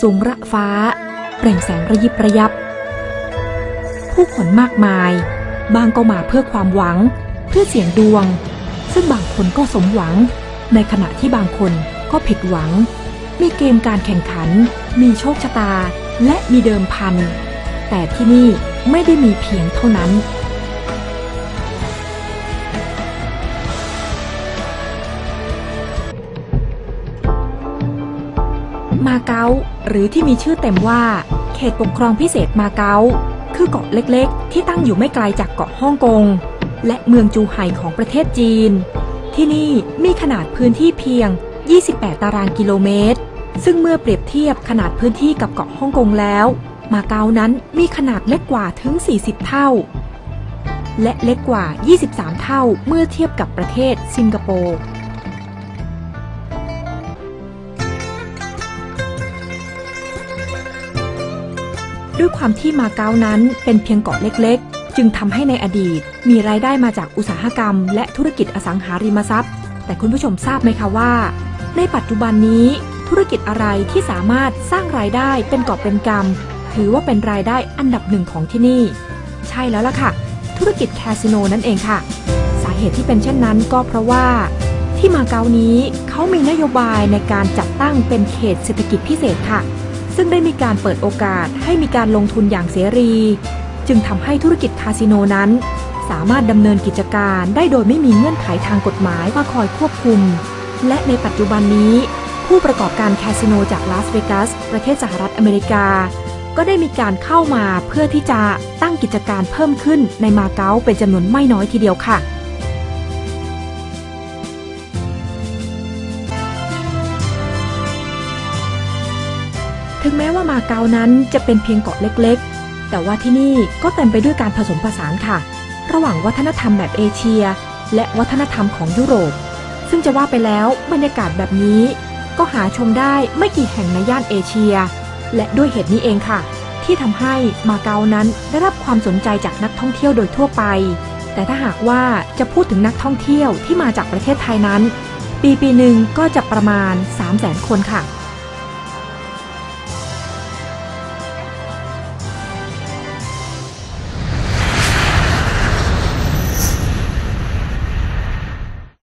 สูงระฟ้า เปล่งแสงระยิบระยับ ผู้คนมากมาย บางก็มาเพื่อความหวัง เพื่อเสี่ยงดวง ซึ่งบางคนก็สมหวัง ในขณะที่บางคนก็ผิดหวัง มีเกมการแข่งขัน มีโชคชะตา และมีเดิมพัน แต่ที่นี่ไม่ได้มีเพียงเท่านั้น มาเก๊าหรือที่มีชื่อเต็มว่า เขตปกครองพิเศษมาเก๊าคือเกาะเล็กๆ ที่ตั้งอยู่ไม่ไกลจากเกาะฮ่องกง และเมืองจูไห่ของประเทศจีน ที่นี่มีขนาดพื้นที่เพียง 28 ตารางกิโลเมตร ซึ่งเมื่อเปรียบเทียบขนาดพื้นที่กับเกาะฮ่องกงแล้ว มาเก๊านั้นมีขนาดเล็กกว่าถึง 40 เท่า และเล็กกว่า 23 เท่าเมื่อเทียบกับประเทศสิงคโปร์ ด้วยความที่มาเก๊านั้นเป็นเพียงเกาะเล็กๆ จึงทำให้ในอดีต มีรายได้มาจากอุตสาหกรรม และธุรกิจอสังหาริมทรัพย์ แต่คุณผู้ชมทราบไหมคะว่า ในปัจจุบันนี้ธุรกิจอะไรที่สามารถสร้างรายได้เป็นกอบเป็นกำถือว่าเป็นรายได้อันดับหนึ่งของที่นี่ ใช่แล้วล่ะค่ะ ธุรกิจคาสิโนนั่นเองค่ะ สาเหตุที่เป็นเช่นนั้นก็เพราะว่า ที่มาเก๊านี้เขามีนโยบายในการจัดตั้งเป็นเขตเศรษฐกิจพิเศษค่ะ ซึ่งได้มีการเปิดโอกาสให้มีการลงทุนอย่างเสรี จึงทำให้ธุรกิจคาสิโนนั้น สามารถดำเนินกิจการได้โดยไม่มีเงื่อนไขทางกฎหมายมาคอยควบคุม และในปัจจุบันนี้ ผู้ประกอบการคาสิโนจากลาสเวกัสประเทศสหรัฐอเมริกา ก็ได้มีการเข้ามาเพื่อที่จะตั้งกิจการเพิ่มขึ้นในมาเก๊าเป็นจำนวนไม่น้อยทีเดียวค่ะ ถึงแม้ว่ามาเก๊านั้นจะเป็นเพียงเกาะเล็กๆ แต่ว่าที่นี่ก็เต็มไปด้วยการผสมผสานค่ะ ระหว่างวัฒนธรรมแบบเอเชีย และวัฒนธรรมของยุโรป ซึ่งจะว่าไปแล้วบรรยากาศแบบนี้ ก็หาชมได้ไม่กี่แห่งในย่านเอเชีย และด้วยเหตุนี้เองค่ะ ที่ทำให้มาเก๊านั้นได้รับความสนใจจากนักท่องเที่ยวโดยทั่วไป แต่ถ้าหากว่าจะพูดถึงนักท่องเที่ยวที่มาจากประเทศไทยนั้น ปีปีหนึ่งก็จะประมาณ 3 0 0 0 0 0 คนค่ะ